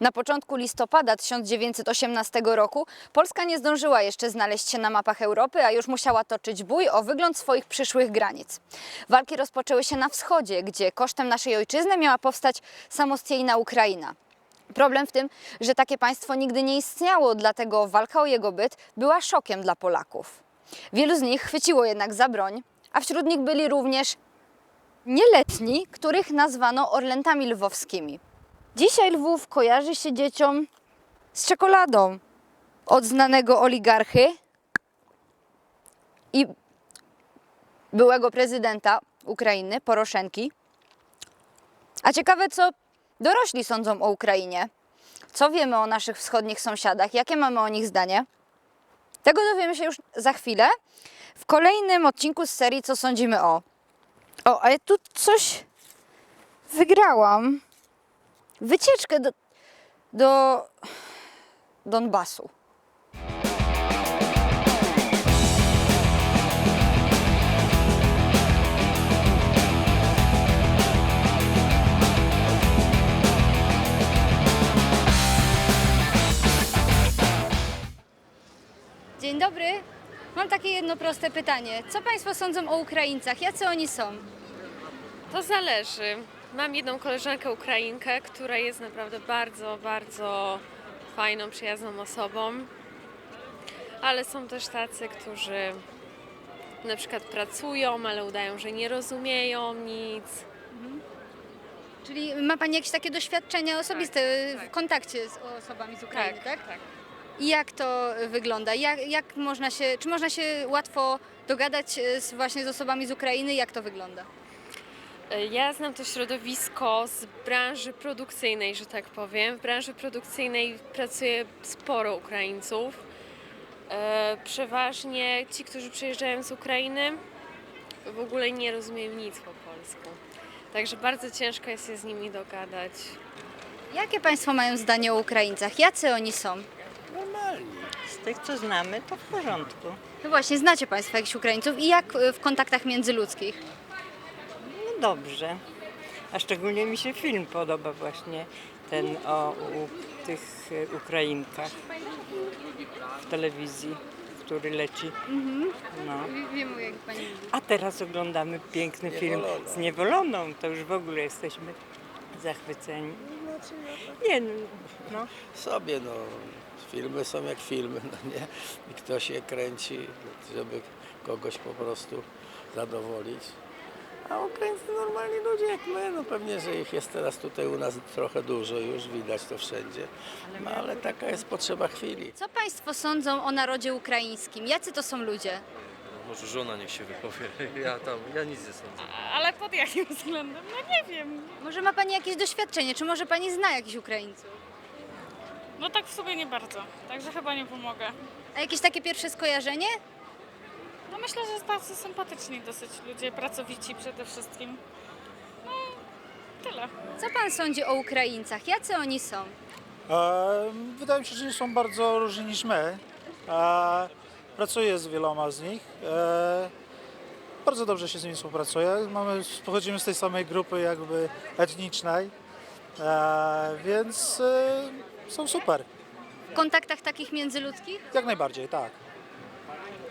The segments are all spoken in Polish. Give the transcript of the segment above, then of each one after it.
Na początku listopada 1918 roku Polska nie zdążyła jeszcze znaleźć się na mapach Europy, a już musiała toczyć bój o wygląd swoich przyszłych granic. Walki rozpoczęły się na wschodzie, gdzie kosztem naszej ojczyzny miała powstać samodzielna Ukraina. Problem w tym, że takie państwo nigdy nie istniało, dlatego walka o jego byt była szokiem dla Polaków. Wielu z nich chwyciło jednak za broń, a wśród nich byli również nieletni, których nazwano Orlętami Lwowskimi. Dzisiaj Lwów kojarzy się dzieciom z czekoladą od znanego oligarchy i byłego prezydenta Ukrainy, Poroszenki. A ciekawe, co dorośli sądzą o Ukrainie. Co wiemy o naszych wschodnich sąsiadach? Jakie mamy o nich zdanie? Tego dowiemy się już za chwilę w kolejnym odcinku z serii Co sądzimy o. O, ale tu coś wygrałam. Wycieczkę do, do Donbasu. Dzień dobry. Mam takie jedno proste pytanie. Co Państwo sądzą o Ukraińcach? Jacy oni są? To zależy. Mam jedną koleżankę Ukrainkę, która jest naprawdę bardzo, bardzo fajną, przyjazną osobą. Ale są też tacy, którzy na przykład pracują, ale udają, że nie rozumieją nic. Czyli ma Pani jakieś takie doświadczenia osobiste w kontakcie z osobami z Ukrainy, tak? tak. I jak to wygląda? Jak, jak można się, czy można się łatwo dogadać e, z, właśnie z osobami z Ukrainy? Jak to wygląda? Ja znam to środowisko z branży produkcyjnej, że tak powiem. W branży produkcyjnej pracuje sporo Ukraińców. E, Przeważnie ci, którzy przyjeżdżają z Ukrainy, w ogóle nie rozumieją nic po polsku. Także bardzo ciężko jest się z nimi dogadać. Jakie Państwo mają zdanie o Ukraińcach? Jacy oni są? Normalnie. Z tych, co znamy, to w porządku. No właśnie, znacie Państwo jakichś Ukraińców i jak e, w kontaktach międzyludzkich? No dobrze. A szczególnie mi się film podoba właśnie ten o u, tych e, Ukrainkach w telewizji, który leci. No. Jak Pani mówi. A teraz oglądamy piękny film z niewoloną. To już w ogóle jesteśmy zachwyceni. Nie, no, no. sobie, no. Filmy są jak filmy, no nie? I kto się kręci, żeby kogoś po prostu zadowolić. A Ukraińcy normalni ludzie jak my, no pewnie, że ich jest teraz tutaj u nas trochę dużo, już widać to wszędzie. No ale taka jest potrzeba chwili. Co Państwo sądzą o narodzie ukraińskim? Jacy to są ludzie? Może żona niech się wypowie. Ja tam, ja nic nie sądzę. Ale pod jakim względem? No nie wiem. Może ma Pani jakieś doświadczenie? Czy może Pani zna jakichś Ukraińców? No tak w sobie nie bardzo. Także chyba nie pomogę. A jakieś takie pierwsze skojarzenie? No myślę, że tacy sympatyczni dosyć ludzie, pracowici przede wszystkim. No tyle. Co Pan sądzi o Ukraińcach? Jacy oni są? E, Wydaje mi się, że nie są bardzo różni niż my. E, Pracuję z wieloma z nich. E, Bardzo dobrze się z nimi współpracuje. Mamy, pochodzimy z tej samej grupy jakby etnicznej, e, więc e, są super. W kontaktach takich międzyludzkich? Jak najbardziej, tak.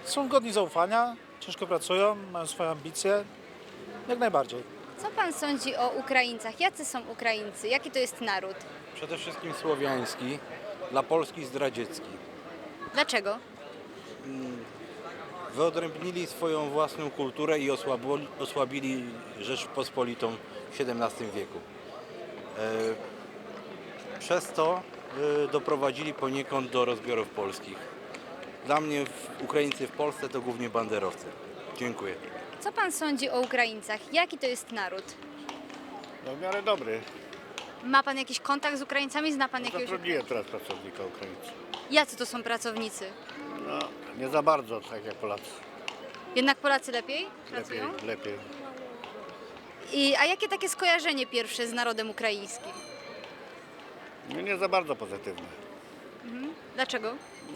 Są godni zaufania, ciężko pracują, mają swoje ambicje. Jak najbardziej. Co Pan sądzi o Ukraińcach? Jacy są Ukraińcy? Jaki to jest naród? Przede wszystkim słowiański, dla Polski zdradziecki. Dlaczego? Wyodrębnili swoją własną kulturę i osłabili, osłabili Rzeczpospolitą w XVII wieku. E, Przez to e, doprowadzili poniekąd do rozbiorów polskich. Dla mnie Ukraińcy w Polsce to głównie banderowcy. Dziękuję. Co Pan sądzi o Ukraińcach? Jaki to jest naród? No w miarę dobry. Ma Pan jakiś kontakt z Ukraińcami? Zna Pan jakiegoś Zatrudniłem teraz pracownika Ukraińcy. Jacy to są pracownicy? No, nie za bardzo, tak jak Polacy. Jednak Polacy lepiej Lepiej, pracują? lepiej. I, a jakie takie skojarzenie pierwsze z narodem ukraińskim? No, nie za bardzo pozytywne. Dlaczego?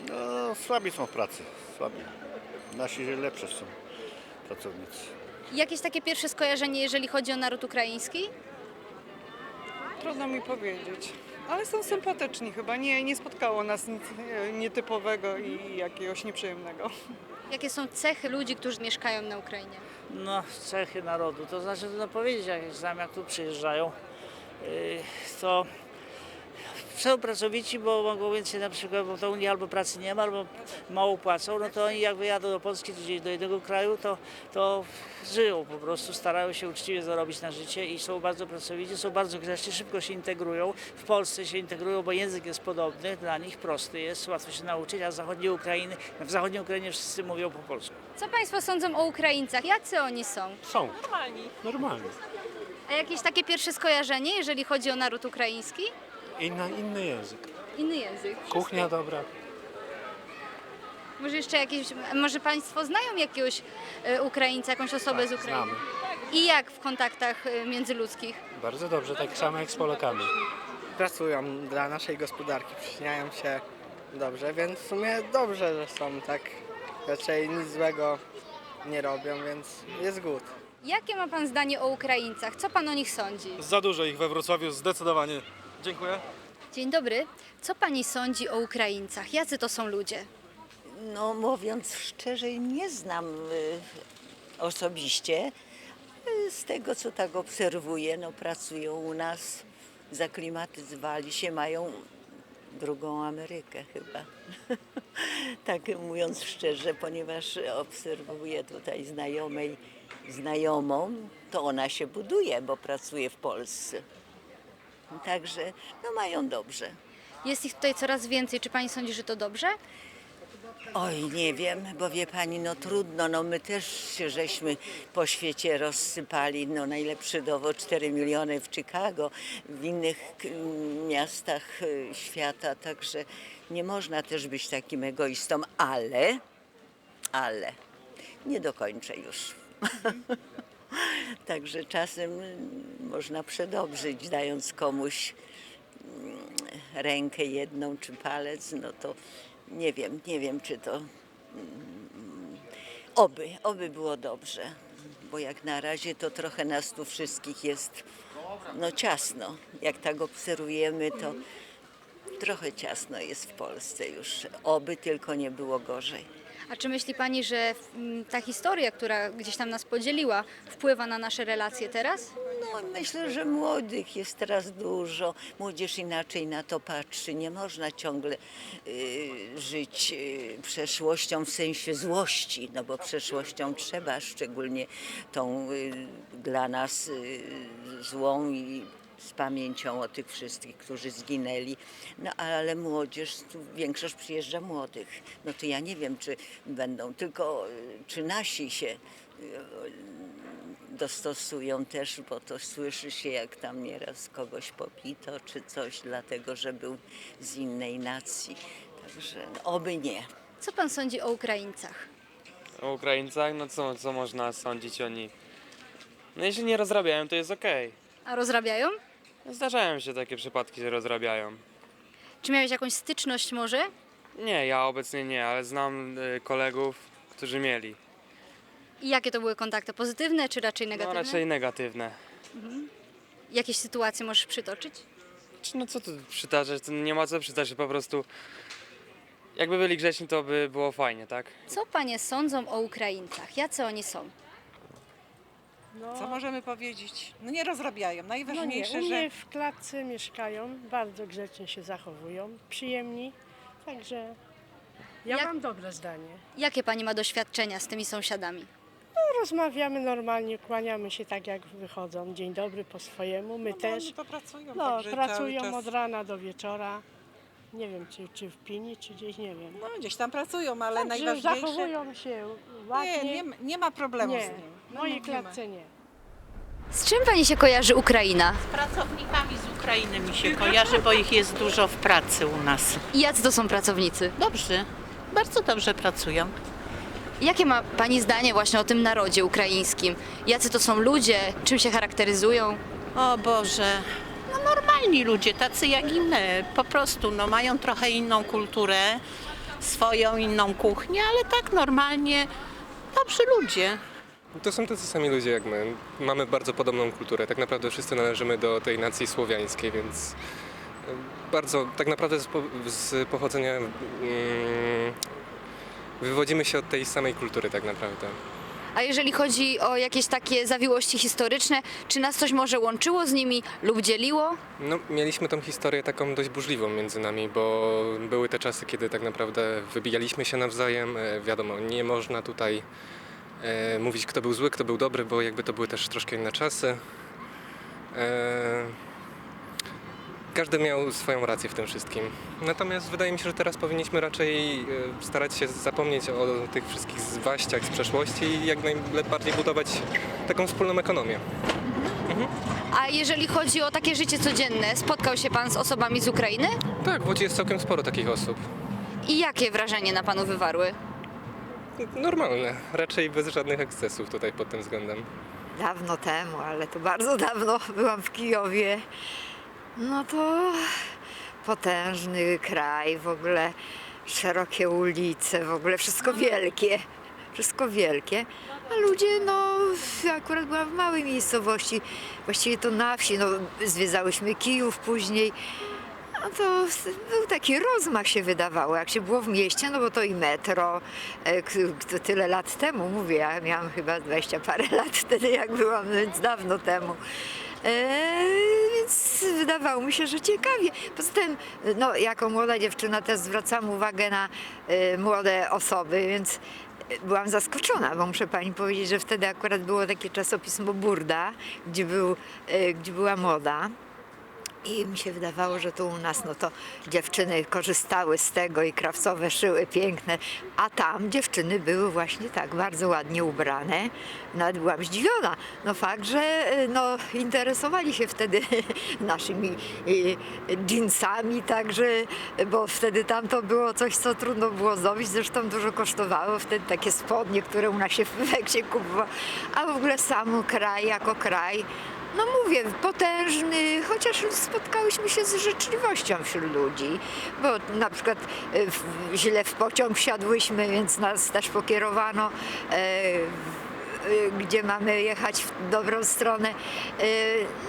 No, słabi są w pracy, słabi. Nasi lepsze są pracownicy. Jakieś takie pierwsze skojarzenie, jeżeli chodzi o naród ukraiński? Trudno mi powiedzieć. Ale są sympatyczni chyba. Nie, nie spotkało nas nic e, nietypowego i jakiegoś nieprzyjemnego. Jakie są cechy ludzi, którzy mieszkają na Ukrainie? No, cechy narodu, to znaczy trudno powiedzieć, jak znam, jak tu przyjeżdżają, yy, to są pracowici, bo mogą więcej na przykład, bo to Unii albo pracy nie ma, albo mało płacą, no to oni jak wyjadą do Polski czy gdzieś do innego kraju, to, to żyją po prostu, starają się uczciwie zarobić na życie i są bardzo pracowici, są bardzo grzeczni, szybko się integrują. W Polsce się integrują, bo język jest podobny, dla nich prosty jest, łatwo się nauczyć, a w zachodniej Ukrainy, w zachodniej Ukrainie wszyscy mówią po polsku. Co Państwo sądzą o Ukraińcach? Jacy oni są? Są. Normalni. A jakieś takie pierwsze skojarzenie, jeżeli chodzi o naród ukraiński? Inna, inny język. Inny język. Kuchnia dobra. Może jeszcze jakieś, może Państwo znają jakiegoś e, Ukraińca, jakąś osobę z Tak, Ukrainy? znamy. I jak w kontaktach e, międzyludzkich? Bardzo dobrze, tak samo jak z Polakami. pracują dla naszej gospodarki, przyczyniają się dobrze, więc w sumie dobrze, że są tak. Raczej nic złego nie robią, więc jest good. Jakie ma Pan zdanie o Ukraińcach? Co Pan o nich sądzi? Za dużo ich we Wrocławiu, zdecydowanie. Dziękuję. Dzień dobry. Co Pani sądzi o Ukraińcach? Jacy to są ludzie? No mówiąc szczerze, nie znam y, osobiście. Y, Z tego co tak obserwuję, no pracują u nas, zaklimatyzowali się, mają drugą Amerykę chyba. tak mówiąc szczerze, ponieważ obserwuję tutaj znajomej, znajomą, to ona się buduje, bo pracuje w Polsce. Także no mają dobrze. Jest ich tutaj coraz więcej. Czy Pani sądzi, że to dobrze? Oj, nie wiem, bo wie pani, no trudno, no my też się żeśmy po świecie rozsypali, no najlepszy dowód 4 miliony w Chicago, w innych miastach y, świata, także nie można też być takim egoistą, ale, ale, nie dokończę już. Także czasem y, można przedobrzyć, dając komuś mm, rękę jedną czy palec, no to nie wiem, nie wiem czy to. mm, Oby, oby było dobrze, bo jak na razie to trochę nas tu wszystkich jest no ciasno. Jak tak obserwujemy, to trochę ciasno jest w Polsce już. Oby tylko nie było gorzej. A czy myśli Pani, że mm, ta historia, która gdzieś tam nas podzieliła, wpływa na nasze relacje teraz? No, myślę, że młodych jest teraz dużo. Młodzież inaczej na to patrzy. Nie można ciągle y, żyć y, przeszłością w sensie złości, no bo przeszłością trzeba, szczególnie tą y, dla nas y, złą i z pamięcią o tych wszystkich, którzy zginęli. No ale młodzież, tu większość przyjeżdża młodych. No to ja nie wiem, czy będą tylko, y, czy nasi się y, dostosują też, bo to słyszy się, jak tam nieraz kogoś popito czy coś, dlatego że był z innej nacji. Także no, oby nie. Co Pan sądzi o Ukraińcach? O Ukraińcach, no co, co można sądzić o nich? No jeśli nie rozrabiają, to jest okej. A rozrabiają? Zdarzają się takie przypadki, że rozrabiają. Czy miałeś jakąś styczność może? Nie, ja obecnie nie, ale znam y, kolegów, którzy mieli. I jakie to były kontakty? Pozytywne czy raczej No negatywne? raczej negatywne. Jakieś sytuacje możesz przytoczyć? Czy No co tu przytaczać, to nie ma co przytaczać, po prostu jakby byli grzeczni, to by było fajnie, tak? Co Panie sądzą o Ukraińcach? Jacy oni są? Co możemy powiedzieć? No nie rozrabiają. No Najważniejsze, nie, u że mnie w klatce mieszkają, bardzo grzecznie się zachowują, przyjemni, także ja Jak- mam dobre zdanie. Jakie Pani ma doświadczenia z tymi sąsiadami? No, rozmawiamy normalnie, kłaniamy się tak jak wychodzą, dzień dobry po swojemu, my no, też. oni to pracują. No, także pracują czas, od rana do wieczora, nie wiem czy, czy w Pini, czy gdzieś, nie wiem. No gdzieś tam pracują, ale Także najważniejsze... zachowują się ładnie. Nie, nie, ma- nie ma problemu Nie, z nim. w mojej No, nie ma. klatce nie. Z czym Pani się kojarzy Ukraina? Pracownikami z Ukrainy mi się kojarzy, bo ich jest dużo w pracy u nas. I jacy to są pracownicy? Dobrze, bardzo dobrze pracują. Jakie ma Pani zdanie właśnie o tym narodzie ukraińskim? Jacy to są ludzie? Czym się charakteryzują? O Boże, no normalni ludzie, tacy jak i my. Po prostu no, mają trochę inną kulturę, swoją inną kuchnię, ale tak normalnie dobrzy ludzie. To są tacy sami ludzie jak my. Mamy bardzo podobną kulturę. Tak naprawdę wszyscy należymy do tej nacji słowiańskiej, więc bardzo, tak naprawdę z, po, z pochodzenia mm, wywodzimy się od tej samej kultury tak naprawdę. A jeżeli chodzi o jakieś takie zawiłości historyczne, czy nas coś może łączyło z nimi lub dzieliło? No, mieliśmy tą historię taką dość burzliwą między nami, bo były te czasy, kiedy tak naprawdę wybijaliśmy się nawzajem. E, Wiadomo, nie można tutaj e, mówić, kto był zły, kto był dobry, bo jakby to były też troszkę inne czasy. E, każdy miał swoją rację w tym wszystkim. Natomiast wydaje mi się, że teraz powinniśmy raczej e, starać się zapomnieć o tych wszystkich zwaściach z przeszłości i jak najbardziej budować taką wspólną ekonomię. A jeżeli chodzi o takie życie codzienne, spotkał się pan z osobami z Ukrainy? Tak, w Łodzi jest całkiem sporo takich osób. I jakie wrażenie na panu wywarły? Normalne, raczej bez żadnych ekscesów tutaj pod tym względem. Dawno temu, ale to bardzo dawno byłam w Kijowie. No to potężny kraj, w ogóle szerokie ulice, w ogóle wszystko wielkie. Wszystko wielkie. A ludzie, no, akurat byłam w małej miejscowości, właściwie to na wsi, no, zwiedzałyśmy Kijów później. No to był taki rozmach się wydawało, jak się było w mieście, no bo to i metro, e, to tyle lat temu, mówię, ja miałam chyba 20 parę lat wtedy, jak byłam, więc dawno temu. E, więc wydawało mi się, że ciekawie. Poza tym, no, jako młoda dziewczyna też zwracam uwagę na e, młode osoby, więc byłam zaskoczona, bo muszę pani powiedzieć, że wtedy akurat było takie czasopismo Burda, gdzie, był, e, gdzie była moda. I mi się wydawało, że tu u nas no to dziewczyny korzystały z tego i krawcowe szyły piękne, a tam dziewczyny były właśnie tak bardzo ładnie ubrane. Nawet byłam zdziwiona. No fakt, że y, no, interesowali się wtedy naszymi y, jeansami, także, bo wtedy tam to było coś, co trudno było zdobyć, zresztą dużo kosztowało wtedy takie spodnie, które u nas się w Weksie kupowało. A w ogóle sam kraj jako kraj no mówię, potężny, chociaż spotkałyśmy się z życzliwością wśród ludzi, bo na przykład e, w, źle w pociąg wsiadłyśmy, więc nas też pokierowano, e, e, gdzie mamy jechać w dobrą stronę. E,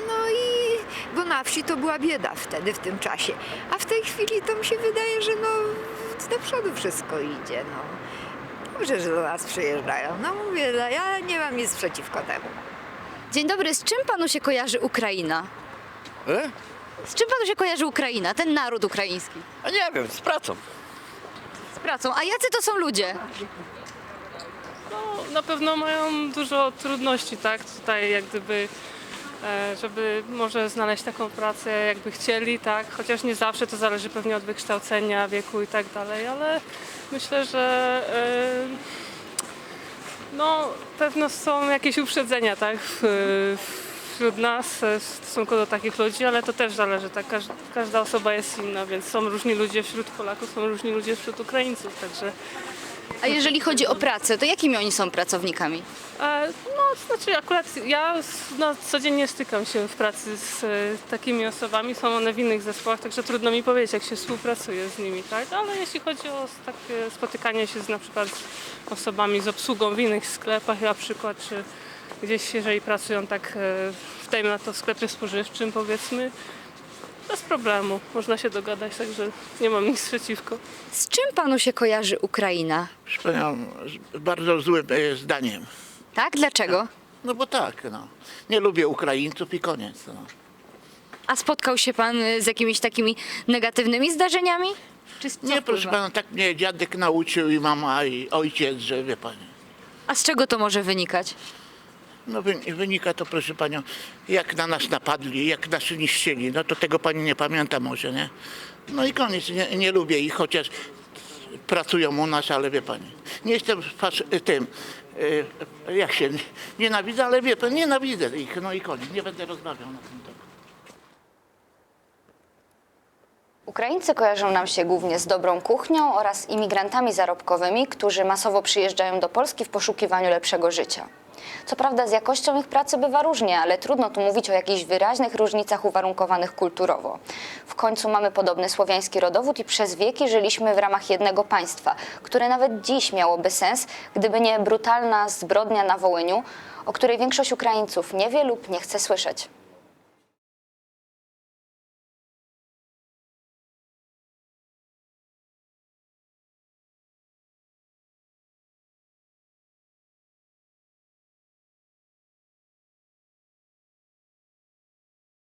no i, bo na wsi to była bieda wtedy, w tym czasie. A w tej chwili to mi się wydaje, że no do przodu wszystko idzie, no. Dobrze, że do nas przyjeżdżają. No mówię, ja nie mam nic przeciwko temu. Dzień dobry, z czym panu się kojarzy Ukraina? E? Z czym panu się kojarzy Ukraina, ten naród ukraiński? A nie wiem, z pracą. Z pracą. A jacy to są ludzie? No, na pewno mają dużo trudności, tak, tutaj jak gdyby, e, żeby może znaleźć taką pracę, jakby chcieli, tak, chociaż nie zawsze to zależy pewnie od wykształcenia, wieku i tak dalej, ale myślę, że e, no, pewno są jakieś uprzedzenia, tak, wśród nas w stosunku do takich ludzi, ale to też zależy, tak, każda, każda osoba jest inna, więc są różni ludzie wśród Polaków, są różni ludzie wśród Ukraińców, także A jeżeli chodzi o pracę, to jakimi oni są pracownikami? E, No, znaczy akurat ja no, codziennie stykam się w pracy z e, takimi osobami, są one w innych zespołach, także trudno mi powiedzieć, jak się współpracuje z nimi, tak? Ale jeśli chodzi o takie spotykanie się z na przykład osobami z obsługą w innych sklepach na przykład, czy gdzieś jeżeli pracują tak e, w tej na to sklepie spożywczym powiedzmy, bez problemu, można się dogadać, także nie mam nic przeciwko. Z czym panu się kojarzy Ukraina? Z bardzo złym e, zdaniem. Tak? Dlaczego? No bo tak, no. Nie lubię Ukraińców i koniec. No. A spotkał się pan y, z jakimiś takimi negatywnymi zdarzeniami? Czy z- co Nie, proszę wpływa? pana, tak mnie dziadek nauczył i mama i ojciec, że wie pani. A z czego to może wynikać? No wy, wynika to, proszę panią, jak na nas napadli, jak nas niszczyli, no to tego pani nie pamięta może, nie? No i koniec, nie, nie lubię ich, chociaż pracują u nas, ale wie pani. Nie jestem fas, tym, e, jak się, nienawidzę, ale wie pani, nienawidzę ich, no i koniec, nie będę rozmawiał na ten temat. Ukraińcy kojarzą nam się głównie z dobrą kuchnią oraz imigrantami zarobkowymi, którzy masowo przyjeżdżają do Polski w poszukiwaniu lepszego życia. Co prawda z jakością ich pracy bywa różnie, ale trudno tu mówić o jakichś wyraźnych różnicach uwarunkowanych kulturowo. W końcu mamy podobny słowiański rodowód i przez wieki żyliśmy w ramach jednego państwa, które nawet dziś miałoby sens, gdyby nie brutalna zbrodnia na Wołyniu, o której większość Ukraińców nie wie lub nie chce słyszeć.